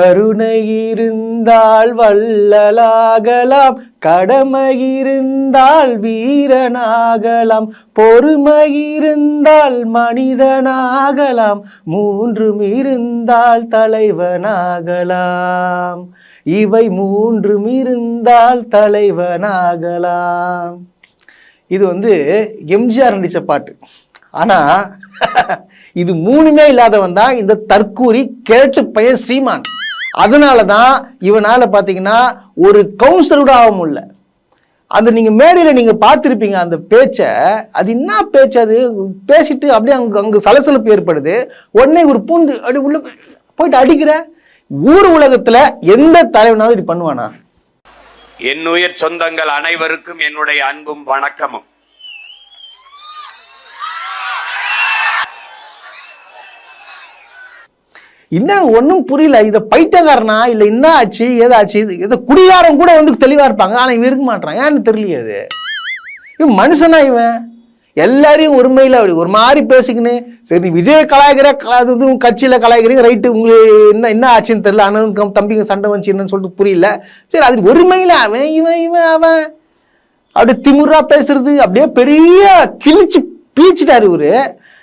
கருணை இருந்தால் வள்ளலாகலாம் கடமை இருந்தால் வீரனாகலாம் பொறுமை இருந்தால் மனிதனாகலாம் மூன்றும் இருந்தால் தலைவனாகலாம். இவை மூன்றும் இருந்தால் தலைவனாகலாம். இது வந்து எம்ஜிஆர் நடிச்ச பாட்டு. ஆனால் இது மூணுமே இல்லாதவன் தான் இந்த தற்கூரி கேட்டு பையன் சீமான். அதனால தான் இவனால் பார்த்தீங்கன்னா ஒரு கவுன்சிலரோட ஆக முடியல. அந்த நீங்கள் மேடையில் நீங்கள் பார்த்துருப்பீங்க அந்த பேச்சை. அது என்ன பேச்சு அது? பேசிட்டு அப்படியே அங்க அங்கே சலசலப்பு ஏற்படுது. உடனே ஒரு பூந்து அப்படி உள்ள போயிட்டு அடிக்கிற? ஊர் உலகத்துல எந்த தலைவனாலும் இப்படி பண்ணுவானா? என்னுயிர் சொந்தங்கள் அனைவருக்கும் என்னுடைய அன்பும் வணக்கமும். என்ன ஒன்றும் புரியல. இதை பைத்தியக்காரனா? இல்லை என்ன ஆச்சு? ஏதாச்சு? இது இதை குடிகாரம் கூட வந்து தெளிவா இருப்பாங்க. ஆனால் இவன் இருக்க மாட்டான் ஏன்னு தெரியலையே அது? இவன் மனுஷனா இவன்? எல்லாரையும் உரிமையில் அப்படி ஒரு மாதிரி பேசிக்கின்னு சரி நீ விஜய கலாய்கிற கலாதும் கட்சியில் கலாய்கிறீங்க கட்சியில ரைட்டு உங்களுக்கு என்ன என்ன ஆச்சுன்னு தெரியல. அண்ணன் தம்பிங்க சண்டை வந்துச்சு என்னன்னு சொல்லிட்டு புரியல. சரி அது உரிமையில் அவன் இவன் இவன் அவன். அப்படி திமுறா பேசுறது அப்படியே பெரிய கிழிச்சு பீச்சிட்டார் இவரு.